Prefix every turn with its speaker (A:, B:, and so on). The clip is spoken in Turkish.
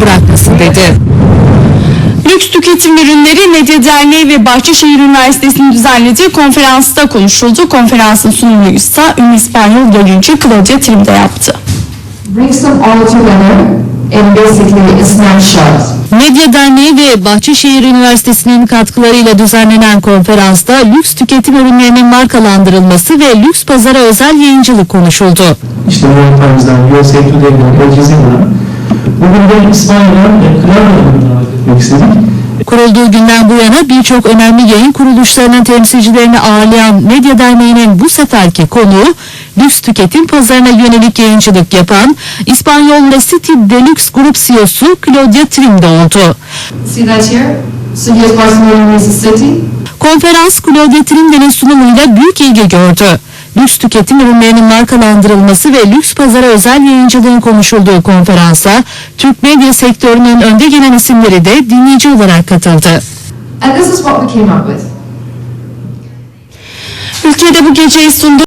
A: bırakmasın dedi.
B: Lüks tüketim ürünleri Medya Derneği ve Bahçeşehir Üniversitesi'nin düzenlediği konferansta konuşuldu. Konferansın sunumunu ise ünlü İspanyol yayıncı Claudia Trim'de yaptı.
C: brings them all together in basically a snapshot.
A: Medya Derneği ve Bahçeşehir Üniversitesi'nin katkılarıyla düzenlenen konferansta lüks tüketim ürünlerinin markalandırılması ve lüks pazara özel yayıncılık konuşuldu.
D: işte New York Times'dan, USA Jazeera'dan. Bugün de İspanya'dan e, davet etmek istedik.
A: Kurulduğu günden bu yana birçok önemli yayın kuruluşlarının temsilcilerini ağırlayan Medya Derneği'nin bu seferki konuğu lüks tüketim pazarına yönelik yayıncılık yapan İspanyol City Deluxe Grup CEO'su Claudia Trim'de oldu. Konferans Claudia Trim'de'nin sunumuyla büyük ilgi gördü. Lüks tüketim ürünlerinin markalandırılması ve lüks pazara özel yayıncılığın konuşulduğu konferansa Türk medya sektörünün önde gelen isimleri de dinleyici olarak katıldı.
B: Ülkede bu geceyi sundu.